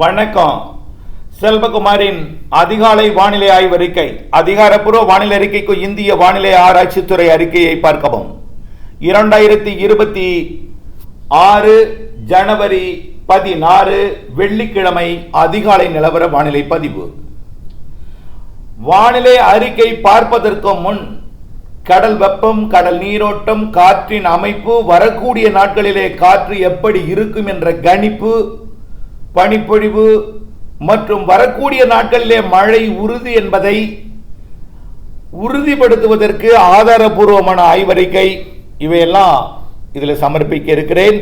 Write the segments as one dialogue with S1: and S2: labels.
S1: வணக்கம். செல்வகுமாரின் அதிகாலை வானிலை ஆய்வறிக்கை அதிகாரப்பூர்வ வானிலை அறிக்கைக்கு இந்திய வானிலை ஆராய்ச்சித்துறை அறிக்கையை பார்க்கவும். இரண்டாயிரத்தி இருபத்தி ஆறு ஜனவரி பதினாறு வெள்ளிக்கிழமை அதிகாலை நிலவர வானிலை பதிவு. வானிலை அறிக்கை பார்ப்பதற்கு முன் கடல் வெப்பம் கடல் நீரோட்டம் காற்றின் அமைப்பு வரக்கூடிய நாட்களிலே காற்று எப்படி இருக்கும் என்ற கணிப்பு பனிப்பொழிவு மற்றும் வரக்கூடிய நாட்களிலே மழை உறுதி என்பதை உறுதிப்படுத்துவதற்கு ஆதாரபூர்வமான ஆய்வறிக்கை இவையெல்லாம் இதில் சமர்ப்பிக்க இருக்கிறேன்.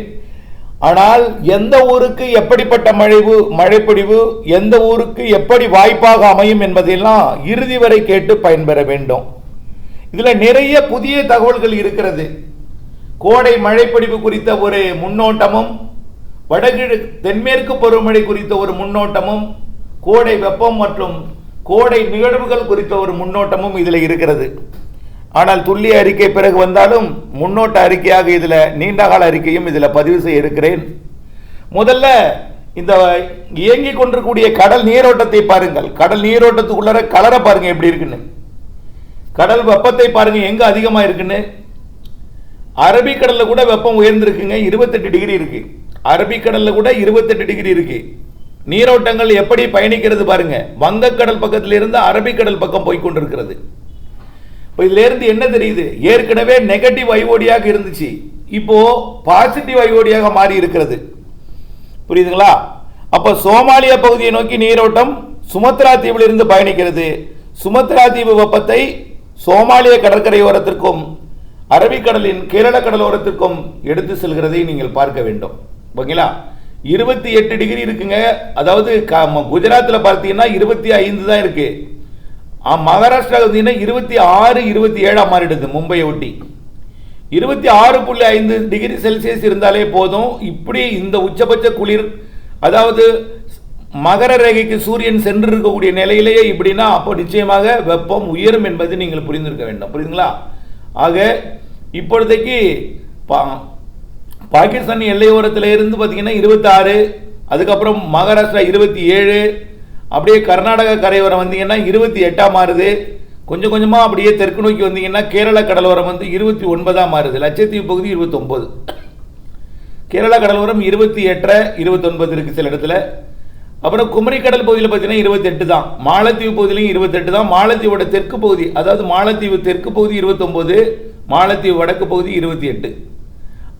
S1: ஆனால் எந்த ஊருக்கு எப்படிப்பட்ட மழைவு மழைப்பொழிவு எந்த ஊருக்கு எப்படி வாய்ப்பாக அமையும் என்பதையெல்லாம் இறுதி வரை கேட்டு பயன்பெற வேண்டும். இதில் நிறைய புதிய தகவல்கள் இருக்கிறது. கோடை மழைப்பொழிவு குறித்த ஒரு முன்னோட்டமும் வடகிழ தென்மேற்கு பருவமழை குறித்த ஒரு முன்னோட்டமும் கோடை வெப்பம் மற்றும் கோடை நிகழ்வுகள் குறித்த ஒரு முன்னோட்டமும் இதில் இருக்கிறது. ஆனால் துல்லிய அறிக்கை பிறகு வந்தாலும் முன்னோட்ட அறிக்கையாக இதில் நீண்டகால அறிக்கையும் இதில் பதிவு செய்ய இருக்கிறேன். முதல்ல இந்த இயங்கிக் கொண்டிருக்கக்கூடிய கடல் நீரோட்டத்தை பாருங்கள். கடல் நீரோட்டத்துக்குள்ளார கலரை பாருங்கள் எப்படி இருக்குன்னு. கடல் வெப்பத்தை பாருங்கள் எங்கே அதிகமாக இருக்குன்னு. அரபிக்கடலில் கூட வெப்பம் உயர்ந்திருக்குங்க இருபத்தெட்டு டிகிரி இருக்குது அரபிக்கடலில் கூட இருபத்தெட்டு டிகிரி இருக்கு. நீரோட்டங்கள் எப்படி பயணிக்கிறது பாருங்க. வங்கக்கடல் பக்கத்துல இருந்து அரபிக்கடல் பக்கம் போய் கொண்டிருக்கிறது இப்போ இதிலேருந்து என்ன தெரியுது? ஏற்கனவே நெகட்டிவ் ஐஓடியாக இருந்துச்சு. இப்போ பாசிட்டிவ் ஐஓடியாக மாறி இருக்கிறது. புரியுதுங்களா? அப்போ சோமாலியா பகுதியை நோக்கி நீரோட்டம் சுமத்ரா தீவில் இருந்து பயணிக்கிறது. சுமத்ரா தீவு வெப்பத்தை சோமாலிய கடற்கரையோரத்திற்கும் அரபிக்கடலின் கேரள கடலோரத்திற்கும் எடுத்து செல்கிறதை நீங்கள் பார்க்க வேண்டும். ஓகேங்களா? இருபத்தி எட்டு டிகிரி இருக்குங்க. அதாவது க- பார்த்தீங்கன்னா இருபத்தி ஐந்து தான் இருக்கு. ஆ, மகாராஷ்டிரா பார்த்தீங்கன்னா இருபத்தி ஆறு இருபத்தி ஏழாம் மாறிடுது மும்பையை ஒட்டி. இருபத்தி ஆறு புள்ளி ஐந்து டிகிரி செல்சியஸ் இருந்தாலே போதும். இப்படி இந்த உச்சபட்ச குளிர் அதாவது மகர ரேகைக்கு சூரியன் சென்று இருக்கக்கூடிய நிலையிலேயே இப்படின்னா அப்போ நிச்சயமாக வெப்பம் உயரும் என்பது நீங்கள் புரிந்திருக்க வேண்டும். புரியுதுங்களா? ஆக இப்பொழுதைக்கு பா- பாகிஸ்தான் எல்லையோரத்தில் இருந்து பார்த்தீங்கன்னா இருபத்தாறு அதுக்கப்புறம் மகாராஷ்டிரா இருபத்தி ஏழு அப்படியே கர்நாடக கரையோரம் வந்தீங்கன்னா இருபத்தி எட்டாம் மாறுது. கொஞ்சம் கொஞ்சமாக அப்படியே தெற்கு நோக்கி வந்தீங்கன்னா கேரள கடலோரம் வந்து இருபத்தி ஒன்பதாக மாறுது. லட்சத்தீவு பகுதி இருபத்தொம்போது. கேரளா கடலோரம் இருபத்தி எட்டரை இருபத்தொன்பது இருக்குது சில இடத்துல. அப்புறம் குமரி கடல் பகுதியில் பார்த்தீங்கன்னா இருபத்தெட்டு தான். மாலத்தீவு பகுதியிலையும் இருபத்தெட்டு தான். மாலத்தீவோட தெற்கு பகுதி அதாவது மாலத்தீவு தெற்கு பகுதி இருபத்தொம்போது மாலத்தீவு வடக்கு பகுதி இருபத்தி எட்டு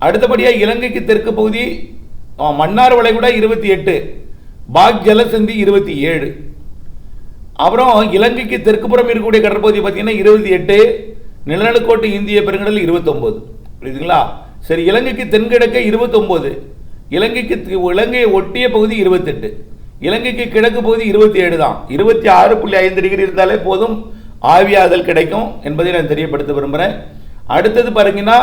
S1: அடுத்தபடியாக இலங்கைக்கு தெற்கு பகுதி மன்னார் வளைகுடா இருபத்தி எட்டு பாக் ஜலசந்தி இருபத்தி ஏழு. அப்புறம் இலங்கைக்கு தெற்குப்புறம் இருக்கக்கூடிய கடற்பகுதி பார்த்தீங்கன்னா இருபத்தி எட்டு நிலநடுக்கோட்டு இந்திய பெருங்கடல் இருபத்தொம்போது. புரியுதுங்களா? சரி இலங்கைக்கு தென்கிழக்கு இருபத்தொம்போது. இலங்கைக்கு இலங்கையை ஒட்டிய பகுதி இருபத்தெட்டு. இலங்கைக்கு கிழக்கு பகுதி இருபத்தி ஏழு தான். இருபத்தி ஆறு புள்ளி ஐந்து டிகிரி இருந்தாலே போதும் ஆவியாதல் கிடைக்கும் என்பதை நான் தெரியப்படுத்த விரும்புகிறேன் அடுத்தது பாருங்கன்னா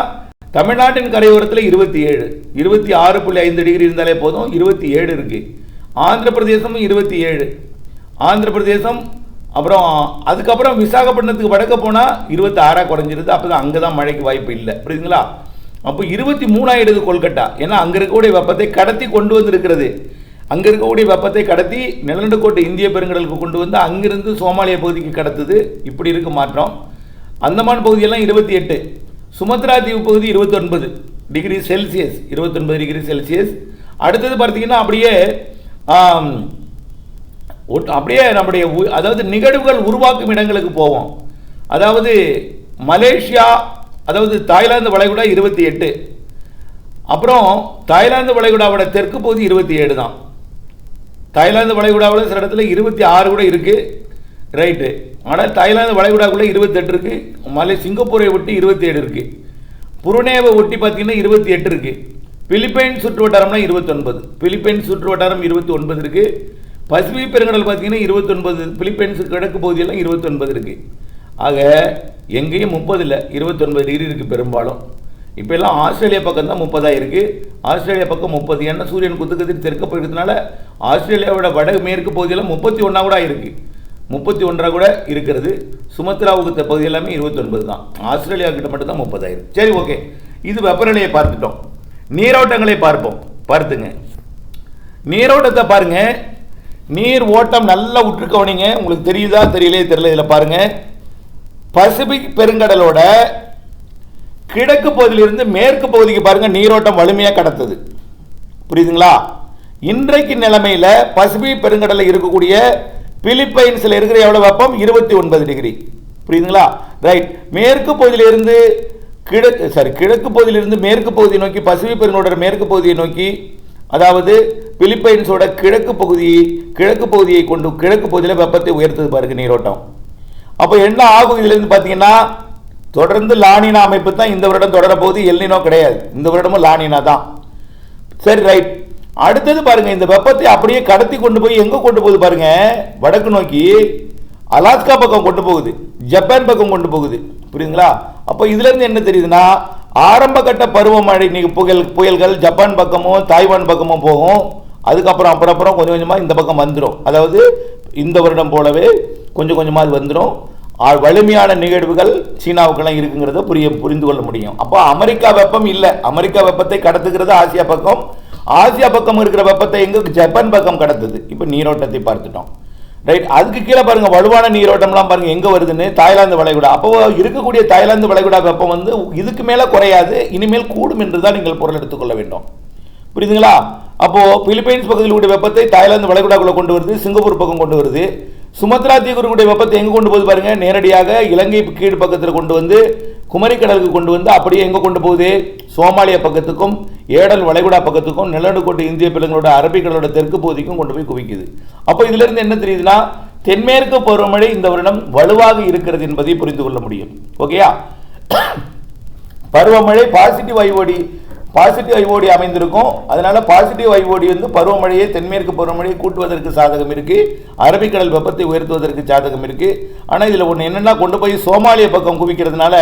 S1: தமிழ்நாட்டின் கரையோரத்தில் இருபத்தி ஏழு. இருபத்தி ஆறு புள்ளி ஐந்து டிகிரி இருந்தாலே போதும் இருபத்தி ஏழு இருக்குது ஆந்திர பிரதேசமும் இருபத்தி ஏழு. ஆந்திர பிரதேசம் அப்புறம் அதுக்கப்புறம் விசாகப்பட்டினத்துக்கு வடக்க போனால் இருபத்தி ஆறாக குறைஞ்சிருது. அப்போ தான் அங்கே தான் மழைக்கு வாய்ப்பு இல்லை. புரியுதுங்களா? அப்போ இருபத்தி மூணாயிடுது கொல்கட்டா. ஏன்னா அங்கே இருக்கக்கூடிய வெப்பத்தை கடத்தி கொண்டு வந்திருக்கிறது. அங்கே இருக்கக்கூடிய வெப்பத்தை கடத்தி நிலநடுக்கோட்டை இந்திய பெருங்கடலுக்கு கொண்டு வந்து அங்கிருந்து சோமாலிய பகுதிக்கு கடத்துது. இப்படி இருக்கு மாற்றம். அந்தமான் பகுதியெல்லாம் இருபத்தி எட்டு. சுமத்ரா தீவு பகுதி இருபத்தொன்பது டிகிரி செல்சியஸ் இருபத்தொன்பது டிகிரி செல்சியஸ். அடுத்தது பார்த்தீங்கன்னா அப்படியே ஒட்- அப்படியே நம்முடைய உ- அதாவது நிகழ்வுகள் உருவாக்கும் இடங்களுக்கு போவோம். அதாவது மலேசியா அதாவது தாய்லாந்து வளைகுடா இருபத்தி எட்டு. அப்புறம் தாய்லாந்து வளைகுடாவோட தெற்கு பகுதி இருபத்தி ஏழு தான். தாய்லாந்து வளைகுடாவில் சில இடத்துல இருபத்தி ஆறு கூட இருக்குது ரைட்டு ஆனால் தாய்லாந்து வளைகுடாக்குள்ளே இருபத்தெட்டு இருக்குது மலை சிங்கப்பூரை ஒட்டி இருபத்தி ஏழு இருக்குது புருனேவை ஒட்டி பார்த்தீங்கன்னா இருபத்தி எட்டு இருக்குது பிலிப்பைன்ஸ் சுற்று வட்டாரம்னா இருபத்தொன்பது. பிலிப்பைன்ஸ் சுற்று வட்டாரம் இருபத்தி ஒன்பது இருக்குது பசிபிக் பெருங்கடல் பார்த்தீங்கன்னா இருபத்தொன்பது. பிலிப்பைன்ஸ் கிழக்கு பகுதியெல்லாம் இருபத்தொன்பது இருக்குது ஆக எங்கேயும் முப்பது இல்லை. இருபத்தொன்பது டிகிரி இருக்குது பெரும்பாலும். இப்போ எல்லாம் ஆஸ்திரேலியா பக்கம் தான் முப்பதாக இருக்குது ஆஸ்திரேலியா பக்கம் முப்பது. ஏன்னா சூரியன் குத்துக்கதிர் தெற்க போயிருக்கிறதுனால ஆஸ்திரேலியாவோட வட மேற்கு பகுதியெல்லாம் முப்பத்தி ஒன்றா கூட இருக்குது முப்பத்தி ஒன்றாக கூட இருக்கிறது. சுமத்ராவுக்கு பகுதி எல்லாமே இருபத்தொன்பது தான். ஆஸ்திரேலியா கிட்ட மட்டும் தான் முப்பதாயிரம். சரி ஓகே. இது வெப்பநிலையை பார்த்துட்டோம். நீரோட்டங்களை பார்ப்போம். பார்த்துங்க. நீரோட்டத்தை பாருங்க. நீர் ஓட்டம் நல்லா விட்டுருக்கவனிங்க கவனிங்க உங்களுக்கு தெரியுதா தெரியலையே தெரியல இதில் பாருங்க. பசிபிக் பெருங்கடலோட கிழக்கு பகுதியிலிருந்து மேற்கு பகுதிக்கு பாருங்க நீரோட்டம் வலிமையாக கடத்துது. புரியுதுங்களா? இன்றைக்கு நிலைமையில் பசிபிக் பெருங்கடலில் இருக்கக்கூடிய பிலிப்பைன்ஸில் இருக்கிற எவ்வளோ வெப்பம்? இருபத்தி ஒன்பது டிகிரி. புரியுதுங்களா? ரைட் மேற்கு பகுதியிலிருந்து கிழக்கு சாரி கிழக்கு பகுதியிலிருந்து மேற்கு பகுதியை நோக்கி பசிபிக் பெருங்கடலோட மேற்கு பகுதியை நோக்கி அதாவது பிலிப்பைன்ஸோட கிழக்கு பகுதி கிழக்கு பகுதியை கொண்டு கிழக்கு பகுதியில் வெப்பத்தை உயர்த்தது பாருங்க நீரோட்டம். அப்போ என்ன ஆகும்? இதுலேருந்து பார்த்தீங்கன்னா தொடர்ந்து லானினா அமைப்பு தான் இந்த வருடம் தொடர போகுது எல்னினோ கிடையாது. இந்த வருடமும் லானினா தான். சரி ரைட் அடுத்தது பாருங்க இந்த வெப்பத்தை அப்படியே கடத்தி கொண்டு போய் எங்க கொண்டு போகுது பாருங்க? வடக்கு நோக்கி அலாஸ்கா பக்கம் கொண்டு போகுது ஜப்பான் பக்கம் கொண்டு போகுது. புரியுதுங்களா? அப்போ இதுல இருந்து என்ன தெரியுதுன்னா ஆரம்ப கட்ட பருவமழை நீங்க புயல் புயல்கள் ஜப்பான் பக்கமும் தாய்வான் பக்கமும் போகும். அதுக்கப்புறம் அப்புறம் கொஞ்சம் கொஞ்சமா இந்த பக்கம் வந்துடும் அதாவது இந்த வருடம் போலவே கொஞ்சம் கொஞ்சமா அது வந்துடும் வலிமையான நிகழ்வுகள் சீனாவுக்கெல்லாம் இருக்குங்கிறத புரிய புரிந்து கொள்ள முடியும். அப்போ அமெரிக்கா வெப்பம் இல்லை. அமெரிக்கா வெப்பத்தை கடத்துகிறது ஆசியா பக்கம். ஆசியா பக்கம் இருக்கிற வெப்பத்தை எங்க ஜப்பான் பக்கம் கடந்தது இப்போ நீரோட்டத்தை பார்த்துட்டோம். ரைட் அதுக்கு கீழே பாருங்க வலுவான நீரோட்டம்லாம் பாருங்க எங்க வருதுன்னு? தாய்லாந்து வளைகுடா. அப்போ இருக்கக்கூடிய தாய்லாந்து வளைகுடா வெப்பம் வந்து இதுக்கு மேல குறையாது இனிமேல் கூடும் என்று தான் நீங்கள் பொருள் எடுத்துக்கொள்ள வேண்டும். புரியுதுங்களா? அப்போ பிலிப்பைன்ஸ் பகுதியில் கூடிய வெப்பத்தை தாய்லாந்து வளைகுடாக்குள்ளே கொண்டு வருது சிங்கப்பூர் பக்கம் கொண்டு வருது. சுமத்ரா தீவுக்குடைய வெப்பத்தை எங்கே கொண்டு போகுது பாருங்க நேரடியாக இலங்கை கீழ் பக்கத்தில் கொண்டு வந்து குமரிக்கடலுக்கு கொண்டு வந்து அப்படியே எங்கே கொண்டு போகுது? சோமாலியா பக்கத்துக்கும் ஏடல் வளைகுடா பக்கத்துக்கும் நிலநடுக்கோட்டு இந்திய பிள்ளைங்களோட அரபிக்கடலோட தெற்கு பகுதிக்கும் கொண்டு போய் குவிக்குது. அப்போ இதிலிருந்து என்ன தெரியுதுன்னா தென்மேற்கு பருவமழை இந்த வருடம் வலுவாக இருக்கிறது என்பதை புரிந்து கொள்ள முடியும். ஓகேயா? பருவமழை பாசிட்டிவ் ஐஓடி பாசிட்டிவ் ஐஓடி அமைந்திருக்கும். அதனால பாசிட்டிவ் ஐஓடி வந்து பருவமழையை தென்மேற்கு பருவமழையை கூட்டுவதற்கு சாதகம் இருக்கு. அரபிக்கடல் வெப்பத்தை உயர்த்துவதற்கு சாதகம் இருக்கு. ஆனால் இதில் ஒன்று என்னென்னா கொண்டு போய் சோமாலிய பக்கம் குவிக்கிறதுனால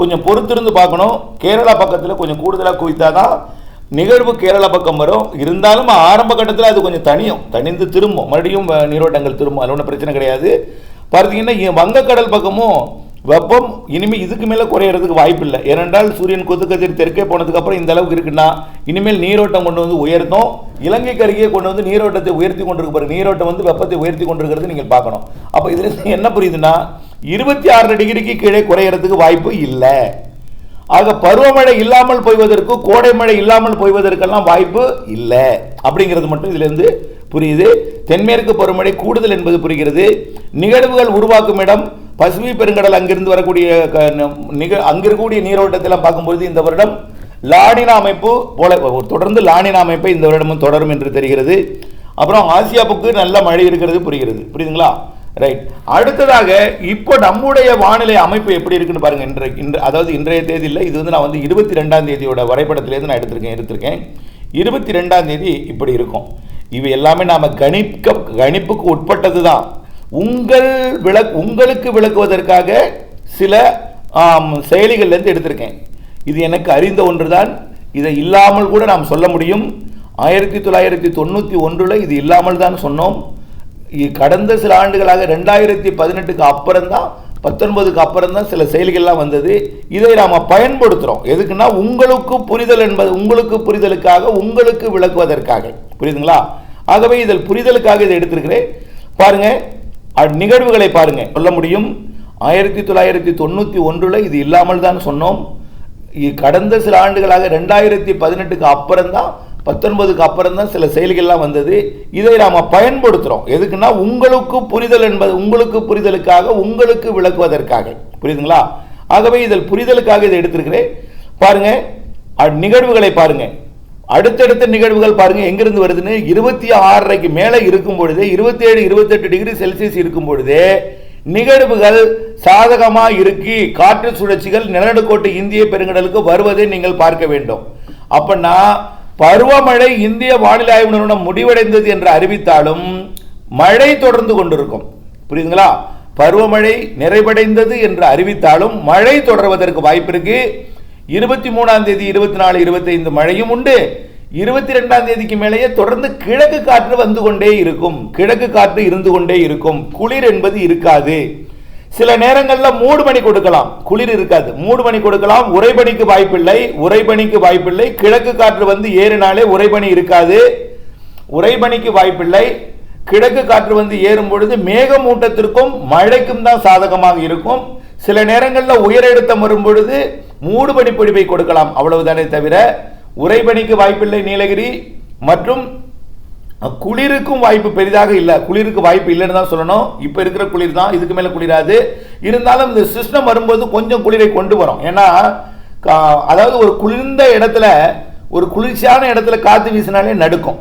S1: கொஞ்சம் பொறுத்திருந்து பார்க்கணும். கேரளா பக்கத்தில் கொஞ்சம் கூடுதலா குவித்தாதான் நிகழ்வு கேரளா பக்கம் வரும். இருந்தாலும் ஆரம்ப கட்டத்தில் அது கொஞ்சம் தனியும் தனிந்து திரும்பும். மறுபடியும் நீரோட்டங்கள் திரும்பும். அதில் ஒன்றும் பிரச்சனை கிடையாது. பார்த்தீங்கன்னா வங்கக்கடல் பக்கமும் வெப்பம் இனிமேல் இதுக்கு மேலே குறையிறதுக்கு வாய்ப்பு இல்லை ஏனென்றால் சூரியன் கொத்துக்கதிர் தெற்கே போனதுக்கப்புறம் இந்த அளவுக்கு இருக்குன்னா இனிமேல் நீரோட்டம் கொண்டு வந்து உயர்த்தும் இலங்கைக்கு அருகே கொண்டு வந்து நீரோட்டத்தை உயர்த்தி கொண்டிருக்க நீரோட்டம் வந்து வெப்பத்தை உயர்த்தி கொண்டிருக்கிறது நீங்கள் பார்க்கணும். அப்போ இதில் என்ன புரியுதுன்னா இருபத்தி ஆறு டிகிரிக்கு கீழே குறையறதுக்கு வாய்ப்பு இல்லை. ஆக பருவமழை இல்லாமல் போய்வதற்கு கோடை மழை இல்லாமல் போய்வதற்கெல்லாம் வாய்ப்பு இல்லை. அப்படிங்கிறது மட்டும் இதிலிருந்து புரியுது. தென்மேற்கு பருவமழை கூடுதல் என்பது புரிகிறது. நிகழ்வுகள் உருவாக்கும் இடம் பசுமை பெருங்கடல் அங்கிருந்து வரக்கூடிய நிக அங்கிருக்கக்கூடிய நீரோட்டத்தெல்லாம் பார்க்கும்பொழுது இந்த வருடம் லானினா அமைப்பு போல ஒரு தொடர்ந்து லானினா அமைப்பை இந்த வருடமும் தொடரும் என்று தெரிகிறது. அப்புறம் ஆசியாவுக்கு நல்ல மழை இருக்கிறது புரிகிறது. புரியுதுங்களா? ரைட் அடுத்ததாக இப்போ நம்முடைய வானிலை அமைப்பு எப்படி இருக்குன்னு பாருங்க. இன்றைய இன்று அதாவது இன்றைய தேதியில் இது வந்து நான் வந்து இருபத்தி ரெண்டாம் தேதியோட வரைபடத்திலேருந்து நான் எடுத்திருக்கேன் எடுத்திருக்கேன். இருபத்தி ரெண்டாம் தேதி இப்படி இருக்கும். இவை எல்லாமே நாம் கணிக்க கணிப்புக்கு உட்பட்டது தான் உங்கள் விளக் உங்களுக்கு விளக்குவதற்காக சில செயலிகள்லேருந்து எடுத்திருக்கேன். இது எனக்கு அறிந்த ஒன்று தான் இதை இல்லாமல் கூட நாம் சொல்ல முடியும். ஆயிரத்தி தொள்ளாயிரத்தி தொண்ணூற்றி ஒன்றில் இது இல்லாமல் தான் சொன்னோம். கடந்த சில ஆண்டுகளாக ரெண்டாயிரத்தி பதினெட்டுக்கு அப்புறம் தான் பத்தொன்பதுக்கு அப்புறம் தான் சில செயல்கள்லாம் வந்தது. இதை நாம் பயன்படுத்துகிறோம் எதுக்குன்னா உங்களுக்கு புரிதல் என்பது உங்களுக்கு புரிதலுக்காக உங்களுக்கு விளக்குவதற்காக. புரியுதுங்களா? ஆகவே இதில் புரிதலுக்காக இதை எடுத்திருக்கிறேன். பாருங்க நிகழ்வுகளை பாருங்கள் சொல்ல முடியும்? ஆயிரத்தி தொள்ளாயிரத்தி தொண்ணூற்றி ஒன்றில் இது இல்லாமல் தான் சொன்னோம். கடந்த சில ஆண்டுகளாக ரெண்டாயிரத்தி பதினெட்டுக்கு அப்புறம் தான் பத்தொன்பதுக்கு அப்புறம் தான் சில செயல்கள்லாம் வந்தது. இதை நாம் பயன்படுத்துகிறோம் எதுக்குன்னா உங்களுக்கு புரிதல் என்பது உங்களுக்கு புரிதலுக்காக உங்களுக்கு விளக்குவதற்காக. புரியுதுங்களா? ஆகவே இதில் புரிதலுக்காக இதை எடுத்திருக்கிறேன். பாருங்க அ- நிகழ்வுகளை பாருங்க. அடுத்தடுத்த நிகழ்வுகள் பாருங்க எங்கிருந்து வருதுன்னு? இருபத்தி ஆறரைக்கு மேலே இருக்கும் பொழுது இருபத்தி ஏழு இருபத்தெட்டு டிகிரி செல்சியஸ் இருக்கும் பொழுதே நிகழ்வுகள் சாதகமாக இருக்கி காற்று சுழற்சிகள் நிலநடுக்கோட்டு இந்திய பெருங்கடலுக்கு வருவதை நீங்கள் பார்க்க வேண்டும். அப்படின்னா பருவமழை இந்திய வானிலை ஆய்வு நிறுவனம் முடிவடைந்தது என்று அறிவித்தாலும் மழை தொடர்ந்து கொண்டிருக்கும். புரியுதுங்களா? பருவமழை நிறைவடைந்தது என்று அறிவித்தாலும் மழை தொடர்வதற்கு வாய்ப்பு இருக்கு. இருபத்தி மூணாம் தேதி இருபத்தி நாலு இருபத்தைந்து மழையும் உண்டு. இருபத்தி ரெண்டாம் தேதிக்கு மேலேயே தொடர்ந்து கிழக்கு காற்று வந்து கொண்டே இருக்கும். கிழக்கு காற்று இருந்து கொண்டே இருக்கும். குளிர் என்பது இருக்காது. சில நேரங்களில் மூடு பனி கொடுக்கலாம். குளிர் இருக்காது. மூடு பனி கொடுக்கலாம். உறைபனிக்கு வாய்ப்பில்லை. உறைபனிக்கு வாய்ப்பில்லை. கிழக்கு காற்று வந்து ஏறினாலே உறைபனி இருக்காது. உறைபனிக்கு வாய்ப்பில்லை. கிழக்கு காற்று வந்து ஏறும் பொழுது மேகமூட்டத்திற்கும் மழைக்கும் தான் சாதகமாக இருக்கும். சில நேரங்களில் உயரழுத்தம் வரும் பொழுது மூடுபனி பொழிவை கொடுக்கலாம். அவ்வளவுதானே தவிர உறைபனிக்கு வாய்ப்பில்லை நீலகிரி. மற்றும் குளிருக்கும் வாய்ப்பு பெரிதாக இல்லை. குளிருக்கு வாய்ப்பு இல்லைன்னு தான் சொல்லணும். இப்போ இருக்கிற குளிர் தான். இதுக்கு மேலே குளிராது. இருந்தாலும் இந்த சிஸ்டம் வரும்போது கொஞ்சம் குளிரை கொண்டு வரும். ஏன்னா கா- அதாவது ஒரு குளிர்ந்த இடத்துல ஒரு குளிர்ச்சியான இடத்துல காற்று வீசினாலே நடுக்கும்.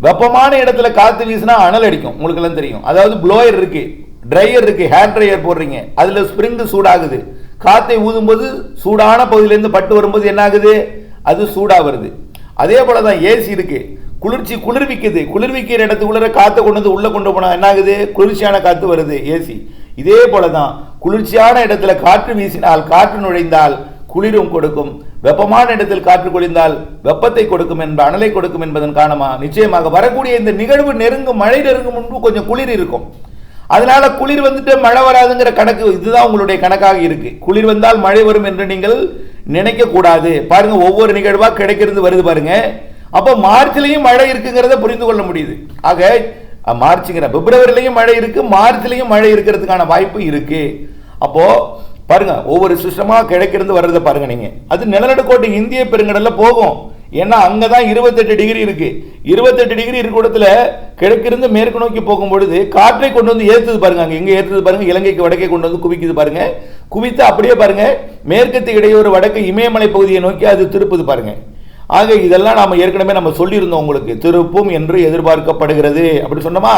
S1: வெப்பமான இடத்துல காற்று வீசினா அனல் அடிக்கும். உங்களுக்கு எல்லாம் தெரியும். அதாவது ப்ளோயர் இருக்கு. ட்ரையர் இருக்கு. ஹேர் ட்ரையர் போடுறீங்க. அதில் ஸ்ப்ரிங்கு சூடாகுது. காற்றை ஊதும்போது சூடான பகுதியிலேருந்து பட்டு வரும்போது என்ன ஆகுது அது சூடாக வருது. அதே போல தான் ஏசி இருக்குது குளிர்ச்சி குளிர்விக்குது. குளிர்விக்கிற இடத்துக்குள்ளே காற்றை கொண்டு வந்து உள்ளே கொண்டு போனால் என்ன ஆகுது குளிர்ச்சியான காற்று வருது ஏசி இதே போல தான் குளிர்ச்சியான இடத்துல காற்று வீசினால் காற்று நுழைந்தால் குளிரும் கொடுக்கும். வெப்பமான இடத்தில் காற்று குளிர்ந்தால் வெப்பத்தை கொடுக்கும் என்ப அனலை கொடுக்கும் என்பதன் காரணமாக நிச்சயமாக வரக்கூடிய இந்த நிகழ்வு நெருங்கும் மழை நெருங்கும் முன்பு கொஞ்சம் குளிர் இருக்கும். அதனால குளிர் வந்துட்டு மழை வராதுங்கிற கணக்கு இதுதான் உங்களுடைய கணக்காக இருக்கு. குளிர் வந்தால் மழை வரும் என்று நீங்கள் நினைக்க கூடாது பாருங்க ஒவ்வொரு நிகழ்வா கிடைக்கிறது வருது பாருங்க. அப்போ மார்ச்லேயும் மழை இருக்குங்கிறத புரிந்து கொள்ள முடியுது. ஆக மார்ச்சுங்கிற மார்ச்ங்கிற பிப்ரவரிலையும் மழை இருக்கு மார்ச்லேயும் மழை இருக்கிறதுக்கான வாய்ப்பு இருக்கு. அப்போ பாருங்க ஒவ்வொரு சிஸ்டமாக கிடைக்கிறது வர்றதை பாருங்க நீங்க. அது நிலநடுக்கோட்டை இந்திய பெருங்கடல்ல போகும். ஏன்னா அங்கதான் இருபத்தெட்டு டிகிரி இருக்கு. இருபத்தெட்டு டிகிரி இருக்க இடத்துல கிழக்கிருந்து மேற்கு நோக்கி போகும் பொழுது காற்றை கொண்டு வந்து ஏற்றுது பாருங்க அங்கே. எங்கே ஏற்றுது பாருங்க? இலங்கைக்கு வடக்கே கொண்டு வந்து குவிக்குது பாருங்க. குவித்து அப்படியே பாருங்க மேற்கத்து இடையூறு வடக்கு இமயமலை பகுதியை நோக்கி அது திருப்புது பாருங்க. ஆக இதெல்லாம் நாம் ஏற்கனவே நம்ம சொல்லியிருந்தோம் உங்களுக்கு. திருப்பும் என்று எதிர்பார்க்கப்படுகிறது. அப்படி சொன்னோமா?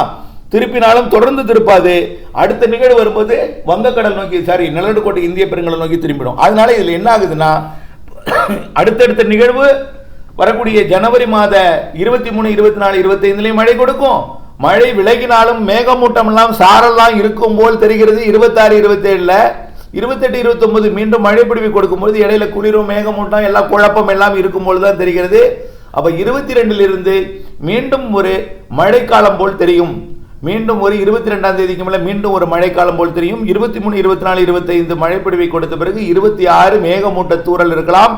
S1: திருப்பினாலும் தொடர்ந்து திருப்பாது. அடுத்த நிகழ்வு வரும்போது வங்கக்கடல் நோக்கி சாரி நிலநடுக்கோட்டை இந்திய பெருங்கடல் நோக்கி திரும்பிடும். அதனால இதில் என்ன ஆகுதுன்னா அடுத்தடுத்த நிகழ்வு வரக்கூடிய ஜனவரி மாத இருபத்தி மூணு இருபத்தி நாலு இருபத்தைந்துலேயும் மழை கொடுக்கும். மழை விலகினாலும் மேகமூட்டம் எல்லாம் சாரெல்லாம் இருக்கும் போல் தெரிகிறது. இருபத்தாறு இருபத்தேழுல இருபத்தெட்டு இருபத்தொன்பது மீண்டும் மழை பிடிவு கொடுக்கும்போது இடையில குளிரும் மேகமூட்டம் எல்லாம் குழப்பம் எல்லாம் இருக்கும்போது தான் தெரிகிறது. அப்போ இருபத்தி ரெண்டுல இருந்து மீண்டும் ஒரு மழைக்காலம் போல் தெரியும். மீண்டும் ஒரு இருபத்தி ரெண்டாம் தேதிக்கு மேலே மீண்டும் ஒரு மழைக்காலம் போல் தெரியும். இருபத்தி மூணு இருபத்தி நாலு இருபத்தைந்து மழைப்பிடிவை கொடுத்த பிறகு இருபத்தி ஆறு மேகமூட்ட தூரல் இருக்கலாம்.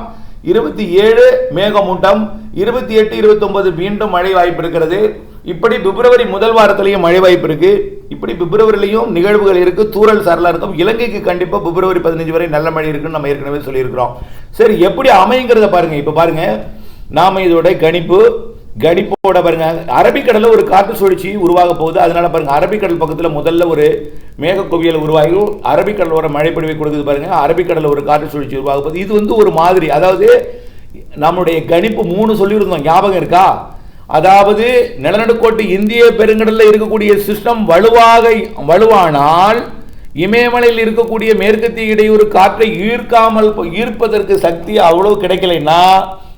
S1: இருபத்தி ஏழு மேகமூட்டம் இருபத்தி எட்டு இருபத்தொன்பது மீண்டும் மழை வாய்ப்பு இருக்கிறது. இப்படி பிப்ரவரி முதல் வாரத்திலையும் மழை வாய்ப்பு இருக்கு. இப்படி பிப்ரவரிலையும் நிகழ்வுகள் இருக்கு. தூரல் சரலா இருக்கும். இலங்கைக்கு கண்டிப்பா பிப்ரவரி பதினஞ்சு வரை நல்ல மழை இருக்குன்னு நம்ம ஏற்கனவே சொல்லியிருக்கிறோம். சரி எப்படி அமைங்கிறத பாருங்க. இப்ப பாருங்க. நாம இதோட கணிப்பு கணிப்போட பாருங்க. அரபிக்கடலில் ஒரு காற்று சுழற்சி உருவாக போகுது. அதனால பாருங்க அரபிக்கடல் பக்கத்துல முதல்ல ஒரு மேக குவியல் உருவாகி அரபிக்கடலோட மழைப்பொழிவை கொடுக்குது பாருங்க. அரபிக்கடல ஒரு காற்று சுழற்சி உருவாக போகுது. இது வந்து ஒரு மாதிரி. அதாவது நம்முடைய கணிப்பு மூணு சொல்லியிருந்தோம். ஞாபகம் இருக்கா? அதாவது நிலநடுக்கோட்டு இந்திய பெருங்கடலில் இருக்கக்கூடிய சிஸ்டம் வலுவாக வலுவானால் இமயமலையில் இருக்கக்கூடிய மேற்கத்திய இடையூறு காற்றை ஈர்க்காமல் ஈர்ப்பதற்கு சக்தி அவ்வளோ கிடைக்கலைன்னா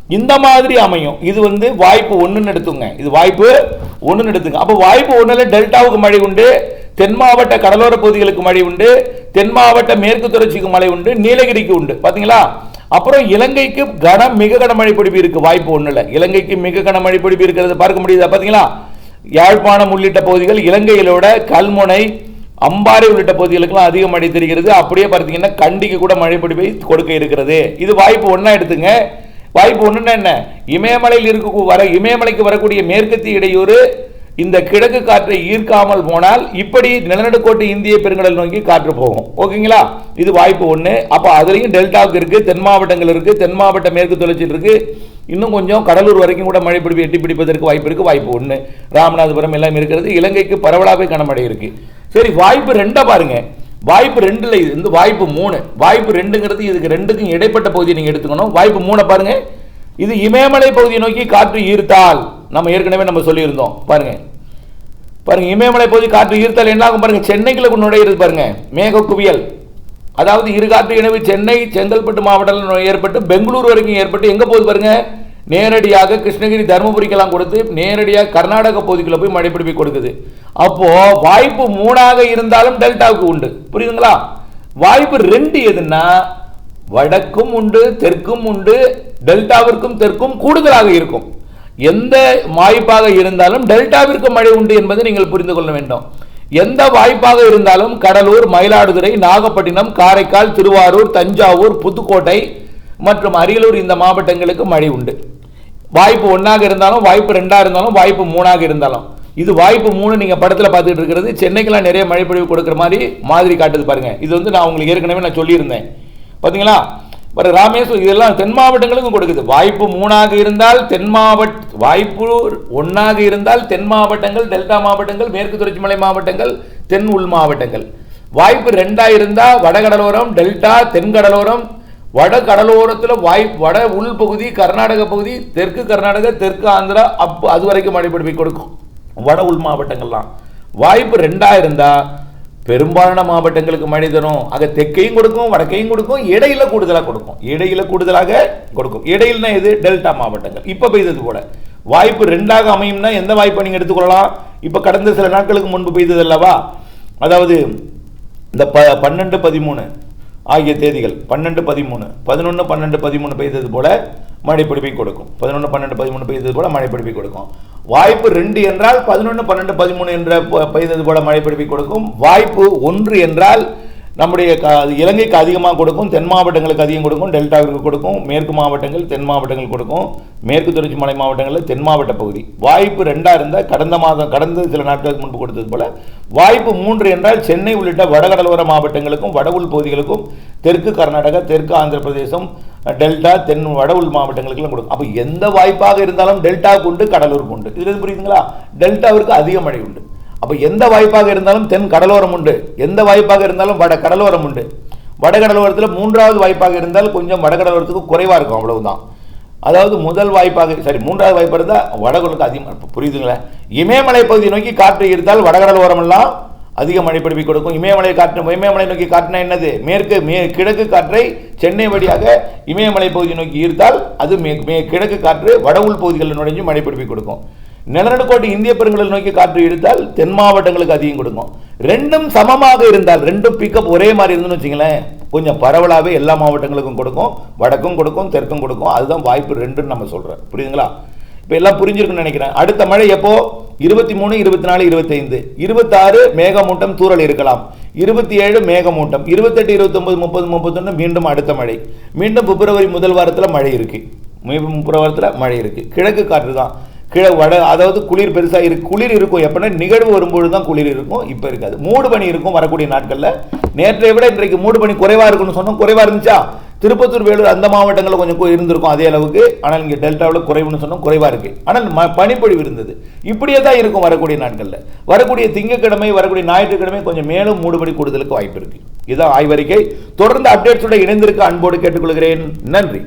S1: இந்த மாதிரி அமையும். இது வந்து வாய்ப்பு ஒன்றுன்னு எடுத்துங்க இது வாய்ப்பு ஒன்றுன்னு எடுத்துங்க அப்போ வாய்ப்பு ஒன்றில் டெல்டாவுக்கு மழை உண்டு தென் மாவட்ட கடலோர பகுதிகளுக்கு மழை உண்டு தென் மாவட்ட மேற்கு தொடர்ச்சிக்கு மழை உண்டு நீலகிரிக்கு உண்டு. பார்த்தீங்களா அப்புறம் இலங்கைக்கு கன மிக கனமழை பொழிவு இருக்கு வாய்ப்பு ஒண்ணுல இலங்கைக்கு மிக கனமழை பொழிவு இருக்கிறது பார்க்க முடியுதா? பார்த்தீங்களா யாழ்ப்பாணம் உள்ளிட்ட பகுதிகள் இலங்கையிலோட கல்முனை அம்பாறை உள்ளிட்ட பகுதிகளுக்கெல்லாம் அதிக மழை தெரிகிறது. அப்படியே பார்த்தீங்கன்னா கண்டிக்கு கூட மழை பொழிவை கொடுக்க இருக்கிறது. இது வாய்ப்பு ஒன்றா எடுத்துங்க. வாய்ப்பு ஒன்றுன்னா என்ன? இமயமலையில் இருக்க வர இமயமலைக்கு வரக்கூடிய மேற்கத்திய இடையூறு இந்த கிழக்கு காற்றை ஈர்க்காமல் போனால் இப்படி நிலநடுக்கோட்டு இந்திய பெருங்கடல் நோக்கி காற்று போகும். ஓகேங்களா? இது வாய்ப்பு ஒன்று அப்போ அதுலேயும் டெல்டாவுக்கு இருக்குது தென் மாவட்டங்கள் இருக்குது தென் மாவட்ட மேற்கு தொடர்ச்சி இருக்குது இன்னும் கொஞ்சம் கடலூர் வரைக்கும் கூட மழை பிடிப்பு எட்டி பிடிப்பதற்கு வாய்ப்பு இருக்குது வாய்ப்பு ஒன்று ராமநாதபுரம் எல்லாம் இருக்கிறது இலங்கைக்கு பரவலாகவே கனமழை இருக்குது சரி வாய்ப்பு ரெண்டாக பாருங்க. வாய்ப்பு ரெண்டில் இது வந்து வாய்ப்பு மூணு. வாய்ப்பு ரெண்டுங்கிறது இதுக்கு ரெண்டுக்கும் இடைப்பட்ட பகுதியை நீங்கள் எடுத்துக்கணும். வாய்ப்பு மூணை பாருங்கள் இது இமயமலை பகுதியை நோக்கி காற்று ஈர்த்தால் நம்ம ஏற்கனவே நம்ம சொல்லியிருந்தோம். பாருங்கள் பாருங்கள் இமயமலை பகுதி காற்று ஈர்த்தல் என்ன ஆகும் பாருங்கள் சென்னைக்குள்ள நுழையிறது பாருங்கள் மேக குவியல். அதாவது இரு காற்று இணைவு சென்னை செங்கல்பட்டு மாவட்டத்தில் ஏற்பட்டு பெங்களூர் வரைக்கும் ஏற்பட்டு எங்கே போகுது பாருங்க? நேரடியாக கிருஷ்ணகிரி தருமபுரிக்கெல்லாம் கொடுத்து நேரடியாக கர்நாடக பகுதிக்குள்ளே போய் மழை பிடிப்பி கொடுக்குது. அப்போது வாய்ப்பு மூணாக இருந்தாலும் டெல்டாவுக்கு உண்டு. புரியுதுங்களா? வாய்ப்பு ரெண்டு எதுன்னா வடக்கும் உண்டு தெற்கும் உண்டு டெல்டாவிற்கும் தெற்கும் கூடுதலாக இருக்கும். எந்த வாய்ப்பாக இருந்தாலும் டெல்டாவிற்கு மழை உண்டு என்பதை நீங்கள் புரிந்து கொள்ள வேண்டும். எந்த வாய்ப்பாக இருந்தாலும் கடலூர் மயிலாடுதுறை நாகப்பட்டினம் காரைக்கால் திருவாரூர் தஞ்சாவூர் புதுக்கோட்டை மற்றும் அரியலூர் இந்த மாவட்டங்களுக்கு மழை உண்டு. வாய்ப்பு ஒன்றாக இருந்தாலும் வாய்ப்பு ரெண்டாக இருந்தாலும் வாய்ப்பு மூணாக இருந்தாலும். இது வாய்ப்பு மூணு நீங்கள் படத்தில் பார்த்துட்டு இருக்கிறது. சென்னைக்கெல்லாம் நிறைய மழைப்பொழிவு கொடுக்குற மாதிரி மாதிரி காட்டுது பாருங்கள் இது வந்து நான் உங்களுக்கு ஏற்கனவே நான் சொல்லியிருந்தேன். பார்த்தீங்களா பட் ராமேஸ்வரம் இதெல்லாம் தென் மாவட்டங்களுக்கும் கொடுக்குது. வாய்ப்பு மூணாக இருந்தால் தென் மாவட்ட வாய்ப்பு ஒன்றாக இருந்தால் தென் மாவட்டங்கள் டெல்டா மாவட்டங்கள் மேற்கு தொடர்ச்சி மலை மாவட்டங்கள் தென் உள் மாவட்டங்கள். வாய்ப்பு ரெண்டாக இருந்தால் வடகடலோரம் டெல்டா தென்கடலோரம் வட கடலோரத்தில் வாய் வட உள் பகுதி கர்நாடக பகுதி தெற்கு கர்நாடகா தெற்கு ஆந்திரா அப் அது வரைக்கும் மழை கொடுக்கும். வட உள் மாவட்டங்கள்லாம். வாய்ப்பு ரெண்டாக இருந்தால் பெரும்பாலான மாவட்டங்களுக்கு மழை தரும். ஆக தெற்கையும் கொடுக்கும் வடக்கையும் கொடுக்கும் இடையில கூடுதலாக கொடுக்கும். இடையில கூடுதலாக கொடுக்கும். இடையில்னா இது டெல்டா மாவட்டங்கள். இப்போ பெய்தது போல. வாய்ப்பு ரெண்டாக அமையும்னா எந்த வாய்ப்பை நீங்கள் எடுத்துக்கொள்ளலாம்? இப்போ கடந்த சில நாட்களுக்கு முன்பு பெய்தது அல்லவா? அதாவது இந்த ப பன்னெண்டு பதிமூணு ஆகிய தேதிகள் பன்னெண்டு பதிமூணு பதினொன்று பன்னெண்டு பதிமூணு பெய்தது போல மழைப்பிடிப்பை கொடுக்கும். பதினொன்று பன்னெண்டு பதிமூணு பெய்தது போல மழைப்பிடிப்பை கொடுக்கும். வாய்ப்பு ரெண்டு என்றால் பதினொன்று பன்னெண்டு பதிமூணு என்ற பெய்தது போல மழைப்பிடிப்பை கொடுக்கும். வாய்ப்பு ஒன்று என்றால் நம்முடைய க இலங்கைக்கு அதிகமாக கொடுக்கும் தென் மாவட்டங்களுக்கு அதிகம் கொடுக்கும் டெல்டாவிற்கு கொடுக்கும் மேற்கு மாவட்டங்கள் தென் மாவட்டங்கள் கொடுக்கும் மேற்கு தொடர்ச்சி மலை மாவட்டங்களில் தென் மாவட்ட பகுதி. வாய்ப்பு ரெண்டாக இருந்தால் கடந்த மாதம் கடந்த சில நாட்களுக்கு முன்பு கொடுத்தது போல் வாய்ப்பு மூன்று என்றால் சென்னை உள்ளிட்ட வடகடலோர மாவட்டங்களுக்கும் வட உள் பகுதிகளுக்கும் தெற்கு கர்நாடகா தெற்கு ஆந்திர பிரதேசம் டெல்டா தென் வட உள் மாவட்டங்களுக்கெல்லாம் கொடுக்கும். அப்போ எந்த வாய்ப்பாக இருந்தாலும் டெல்டாவுக்கு உண்டு கடலூருக்கு உண்டு. இது புரியுதுங்களா? டெல்டாவிற்கு அதிக மழை உண்டு. அப்போ எந்த வாய்ப்பாக இருந்தாலும் தென் கடலோரம் உண்டு. எந்த வாய்ப்பாக இருந்தாலும் வட கடலோரம் உண்டு. வட கடலோரத்தில் மூன்றாவது வாய்ப்பாக இருந்தால் கொஞ்சம் வடகடலோரத்துக்கு குறைவாக இருக்கும் அவ்வளவுதான். அதாவது முதல் வாய்ப்பாக சரி மூன்றாவது வாய்ப்பு இருந்தால் வடகுளுக்கு அதிகமாக புரியுதுங்களேன் இமயமலை பகுதி நோக்கி காற்று இருந்தால் வடகடலோரமெல்லாம் அதிக மழை பிடிப்பை கொடுக்கும். இமயமலை காற்று இமயமலை நோக்கி காற்றுனா என்னது? மேற்கு மே கிழக்கு காற்றை சென்னை வழியாக இமயமலை பகுதியை நோக்கி ஈர்த்தால் அது மே மே கிழக்கு காற்று வட உள் பகுதிகளில் நுழைஞ்சு மழை பிடிப்பை கொடுக்கும். நிலநடுக்கோட்டு இந்திய பெருங்கடல் நோக்கி காற்று இழுத்தால் தென் மாவட்டங்களுக்கு அதிகம் கொடுக்கும். ரெண்டும் சமமாக இருந்தால் ரெண்டும் பிக்கப் ஒரே மாதிரி இருந்துன்னு வச்சுங்களேன் கொஞ்சம் பரவலாகவே எல்லா மாவட்டங்களுக்கும் கொடுக்கும். வடக்கும் கொடுக்கும் தெற்கும் கொடுக்கும். அதுதான் வாய்ப்பு ரெண்டுன்னு நம்ம சொல்கிறோம் புரியுதுங்களா? இப்போ எல்லாம் புரிஞ்சிருக்குன்னு நினைக்கிறேன். அடுத்த மழை எப்போது இருபத்தி மூணு இருபத்தி நாலு இருபத்தைந்து இருபத்தாறு மேகமூட்டம் தூரல் இருக்கலாம். இருபத்தி ஏழு மேகமூட்டம். இருபத்தெட்டு இருபத்தொம்பது முப்பது முப்பத்தொன்று மீண்டும் அடுத்த மழை. மீண்டும் பிப்ரவரி முதல் வாரத்தில் மழை இருக்குது மீண்டும் பிப்ரவரத்தில் மழை இருக்குது கிழக்கு காற்று தான். கிழ வட அதாவது குளிர் பெருசாக இருக்கு குளிர் இருக்கும். எப்படின்னா நிகழ்வு வரும்பொழுது தான் குளிர் இருக்கும். இப்போ இருக்காது. மூடு பனி இருக்கும் வரக்கூடிய நாட்களில். நேற்றை விட இன்றைக்கு மூடு பனி குறைவாக இருக்குன்னு சொன்னோம். குறைவாக இருந்துச்சா? திருப்பத்தூர் வேலூர் அந்த மாவட்டங்களில் கொஞ்சம் இருந்திருக்கும் அதே அளவுக்கு. ஆனால் இங்கே டெல்டாவில் குறைவுன்னு சொன்னோம் குறைவாக இருக்குது ஆனால் ம பனிப்பொழிவு இருந்தது. இப்படியே தான் இருக்கும் வரக்கூடிய நாட்களில். வரக்கூடிய திங்கட்கிழமை வரக்கூடிய ஞாயிற்றுக்கிழமை கொஞ்சம் மேலும் மூடுபடி கூடுதலுக்கு வாய்ப்பு இருக்குது இதுதான் ஆய்வறிக்கை. தொடர்ந்து அப்டேட்ஸோட இணைந்திருக்க அன்போடு கேட்டுக்கொள்கிறேன். நன்றி.